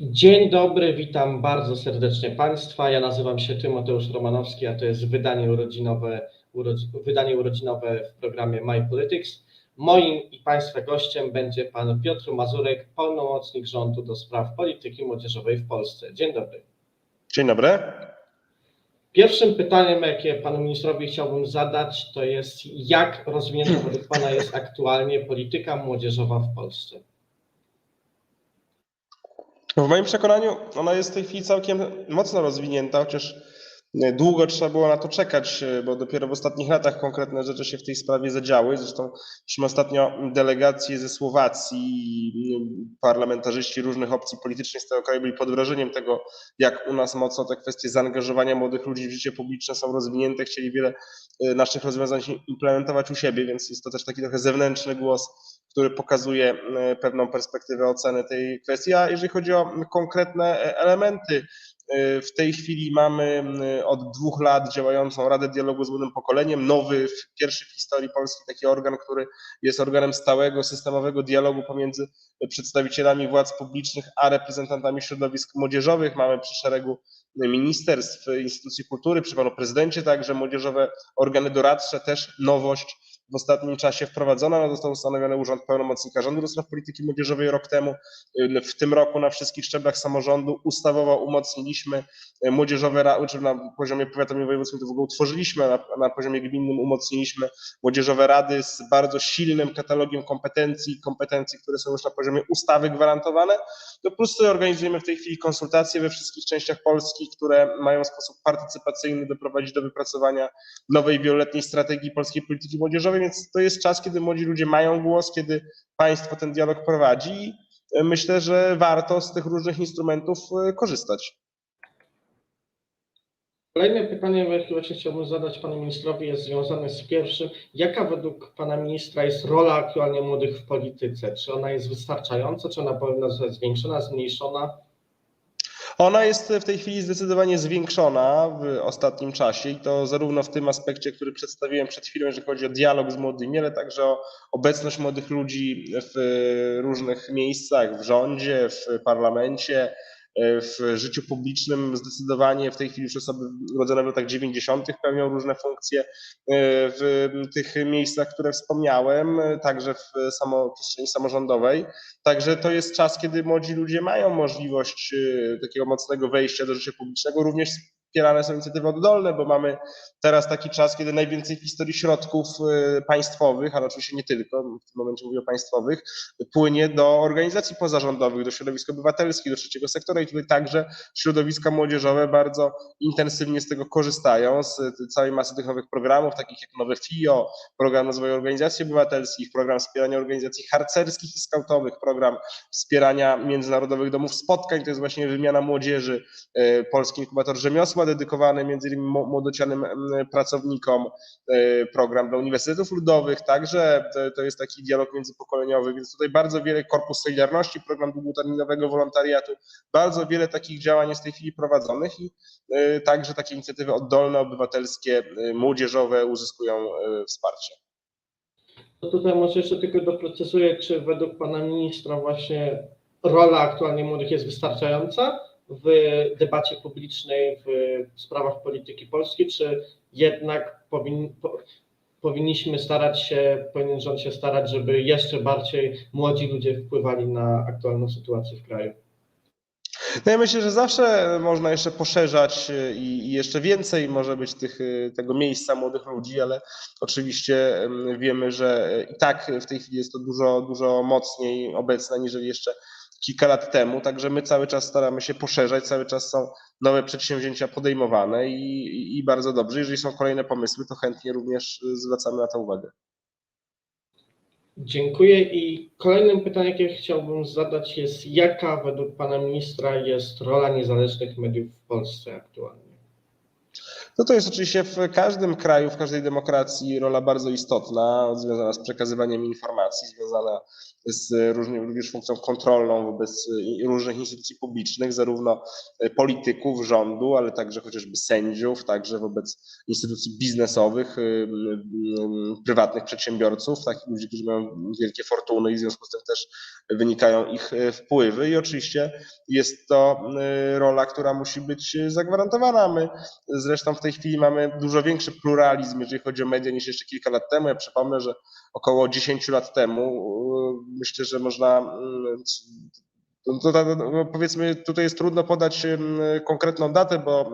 Dzień dobry, witam bardzo serdecznie Państwa. Ja nazywam się Tymoteusz Romanowski, a to jest wydanie urodzinowe, urodz- wydanie urodzinowe w programie My Politics. Moim i Państwa gościem będzie Pan Piotr Mazurek, pełnomocnik rządu do spraw polityki młodzieżowej w Polsce. Dzień dobry. Dzień dobry. Pierwszym pytaniem, jakie Panu Ministrowi chciałbym zadać, to jest jak rozwinięta według Pana jest aktualnie polityka młodzieżowa w Polsce? W moim przekonaniu ona jest w tej chwili całkiem mocno rozwinięta, chociaż długo trzeba było na to czekać, bo dopiero w ostatnich latach konkretne rzeczy się w tej sprawie zadziały. Zresztą mieliśmy ostatnio delegacje ze Słowacji, parlamentarzyści różnych opcji politycznych z tego kraju byli pod wrażeniem tego, jak u nas mocno te kwestie zaangażowania młodych ludzi w życie publiczne są rozwinięte. Chcieli wiele e, naszych rozwiązań implementować u siebie, więc jest to też taki trochę zewnętrzny głos który pokazuje e, pewną perspektywę oceny tej kwestii. A jeżeli chodzi o konkretne e, elementy, e, w tej chwili mamy od dwóch lat działającą Radę Dialogu z Młodym Pokoleniem, nowy, pierwszy w historii Polski taki organ, który jest organem stałego, systemowego dialogu pomiędzy przedstawicielami władz publicznych a reprezentantami środowisk młodzieżowych. Mamy przy szeregu ministerstw, instytucji kultury, przy panu prezydencie także młodzieżowe organy doradcze, też nowość w ostatnim czasie wprowadzona. No, został ustanowiony Urząd Pełnomocnika Rządu do Spraw Polityki Młodzieżowej rok temu. W tym roku na wszystkich szczeblach samorządu ustawowo umocniliśmy młodzieżowe rady, czy na poziomie powiatowym i wojewódzkim to w ogóle utworzyliśmy, na, na poziomie gminnym umocniliśmy młodzieżowe rady z bardzo silnym katalogiem kompetencji, kompetencji, które są już na poziomie ustawy gwarantowane. No plus organizujemy w tej chwili konsultacje we wszystkich częściach Polski, które mają w sposób partycypacyjny doprowadzić do wypracowania nowej wieloletniej strategii polskiej polityki młodzieżowej, więc to jest czas, kiedy młodzi ludzie mają głos, kiedy państwo ten dialog prowadzi i myślę, że warto z tych różnych instrumentów e, korzystać. Kolejne pytanie, jakie właśnie chciałbym zadać panu ministrowi, jest związane z pierwszym. Jaka według pana ministra jest rola aktualnie młodych w polityce? Czy ona jest wystarczająca, czy ona powinna zostać zwiększona, zmniejszona? Ona jest w tej chwili zdecydowanie zwiększona w ostatnim czasie i to zarówno w tym aspekcie, który przedstawiłem przed chwilą, jeżeli chodzi o dialog z młodymi, ale także o obecność młodych ludzi w różnych miejscach, w rządzie, w parlamencie, w życiu publicznym zdecydowanie w tej chwili już osoby urodzone w latach 90. pełnią różne funkcje e, w tych miejscach, które wspomniałem, także w samo, przestrzeni samorządowej. Także to jest czas, kiedy młodzi ludzie mają możliwość e, takiego mocnego wejścia do życia publicznego, również wspierane są inicjatywy oddolne, bo mamy teraz taki czas, kiedy najwięcej w historii środków y, państwowych, ale oczywiście nie tylko, w tym momencie mówię o państwowych, płynie do organizacji pozarządowych, do środowisk obywatelskich, do trzeciego sektora i tutaj także środowiska młodzieżowe bardzo intensywnie z tego korzystają, z całej masy tych nowych programów, takich jak nowe FIO, program rozwoju organizacji obywatelskich, program wspierania organizacji harcerskich i skautowych, program wspierania międzynarodowych domów spotkań, to jest właśnie wymiana młodzieży, y, Polski Inkubator Rzemiosła dedykowany między innymi młodocianym pracownikom, e, program dla uniwersytetów ludowych, także to jest taki dialog międzypokoleniowy, więc tutaj bardzo wiele Korpus Solidarności, program długoterminowego wolontariatu, bardzo wiele takich działań jest w tej chwili prowadzonych i e, także takie inicjatywy oddolne, obywatelskie, e, młodzieżowe uzyskują wsparcie. To tutaj może jeszcze tylko doprecyzuję, czy według pana ministra właśnie rola aktualnie młodych jest wystarczająca w debacie publicznej w sprawach polityki polskiej, czy jednak powin, po, powinniśmy starać się, powinien rząd się starać, żeby jeszcze bardziej młodzi ludzie wpływali na aktualną sytuację w kraju? No ja myślę, że zawsze można jeszcze poszerzać i, jeszcze więcej może być tych, tego miejsca młodych ludzi, ale oczywiście wiemy, że i tak w tej chwili jest to dużo, dużo mocniej obecne, niżeli jeszcze kilka lat temu, także my cały czas staramy się poszerzać, cały czas są nowe przedsięwzięcia podejmowane i, i bardzo dobrze. Jeżeli są kolejne pomysły, to chętnie również zwracamy na to uwagę. Dziękuję. I kolejnym pytaniem, jakie chciałbym zadać, jest jaka według pana ministra jest rola niezależnych mediów w Polsce aktualnie? No to jest oczywiście w każdym kraju, w każdej demokracji rola bardzo istotna, związana z przekazywaniem informacji, związana z różnymi, również funkcją kontrolną wobec y, różnych instytucji publicznych, zarówno y, polityków, rządu, ale także chociażby sędziów, także wobec instytucji biznesowych, prywatnych przedsiębiorców, takich ludzi, którzy mają wielkie fortuny i w związku z tym też wynikają ich wpływy i oczywiście jest to rola, która musi być zagwarantowana. My zresztą w tej chwili mamy dużo większy pluralizm, jeżeli chodzi o media, niż jeszcze kilka lat temu. Ja przypomnę, że około 10 lat temu myślę, że można y, to, to, to, no powiedzmy, tutaj jest trudno podać konkretną datę, bo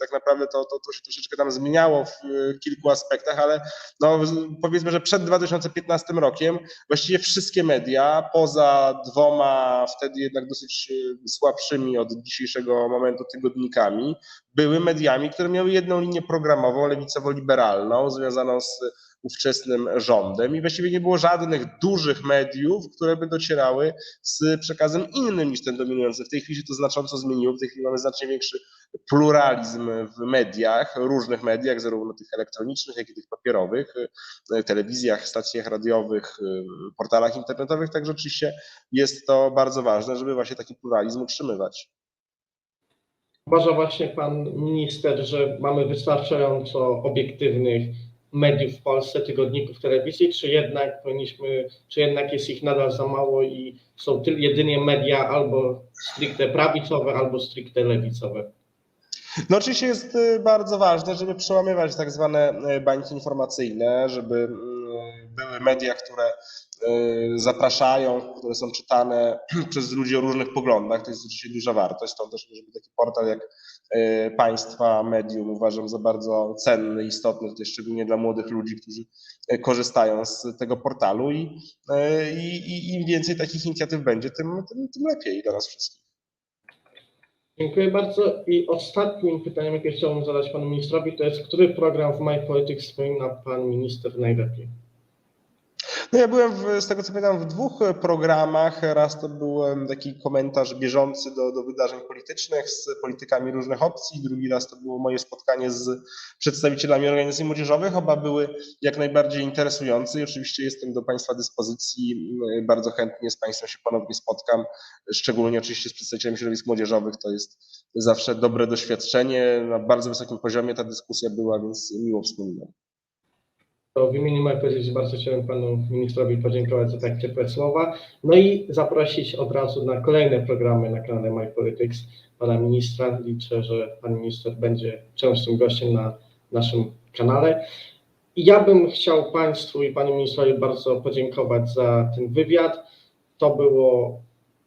tak naprawdę to, to, się troszeczkę tam zmieniało w e, kilku aspektach, ale no, powiedzmy, że przed 2015 rokiem właściwie wszystkie media, poza dwoma wtedy jednak dosyć e, słabszymi od dzisiejszego momentu tygodnikami, były mediami, które miały jedną linię programową, lewicowo-liberalną, związaną z ówczesnym rządem i właściwie nie było żadnych dużych mediów, które by docierały z przekazem innym niż ten dominujący. W tej chwili się to znacząco zmieniło, w tej chwili mamy znacznie większy pluralizm w mediach, różnych mediach, zarówno tych elektronicznych, jak i tych papierowych, telewizjach, stacjach radiowych, portalach internetowych, także oczywiście jest to bardzo ważne, żeby właśnie taki pluralizm utrzymywać. Uważa właśnie pan minister, że mamy wystarczająco obiektywnych mediów w Polsce, tygodników telewizji, czy jednak powinniśmy, czy jednak jest ich nadal za mało i są tyl, jedynie media albo stricte prawicowe, albo stricte lewicowe? No oczywiście jest y, bardzo ważne, żeby przełamywać tak zwane y, bańki informacyjne, żeby y, były media, które y, zapraszają, które są czytane przez ludzi o różnych poglądach. To jest oczywiście duża wartość. Stąd też, żeby taki portal jak y, Państwa Medium uważam za bardzo cenny, istotny, tutaj szczególnie dla młodych ludzi, którzy y, korzystają z tego portalu i, i, i im więcej takich inicjatyw będzie, tym, tym, tym lepiej dla nas wszystkich. Dziękuję bardzo. I ostatnim pytaniem, jakie chciałbym zadać panu ministrowi, to jest, który program w My Politics wspomina pan minister najlepiej? No ja byłem, w, z tego co pamiętam, w dwóch programach. Raz to był taki komentarz bieżący do, do wydarzeń politycznych z politykami różnych opcji, drugi raz to było moje spotkanie z przedstawicielami organizacji młodzieżowych. Oba były jak najbardziej interesujące i oczywiście jestem do Państwa dyspozycji. Bardzo chętnie z Państwem się ponownie spotkam, szczególnie oczywiście z przedstawicielami środowisk młodzieżowych. To jest zawsze dobre doświadczenie. Na bardzo wysokim poziomie ta dyskusja była, więc miło wspominam. To w imieniu mojej bardzo chciałem panu ministrowi podziękować za tak ciepłe słowa. No i zaprosić od razu na kolejne programy na kanale My Politics pana ministra. Liczę, że pan minister będzie częstym gościem na naszym kanale. I ja bym chciał państwu i panu ministrowi bardzo podziękować za ten wywiad. To było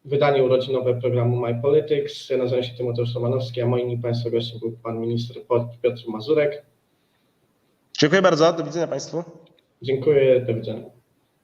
wydanie urodzinowe programu My Politics. Ja nazywam się Tymoteusz Romanowski, a moim państwa gościem był pan minister Piotr Mazurek. Dziękuję bardzo. Do widzenia Państwu. Dziękuję, do widzenia.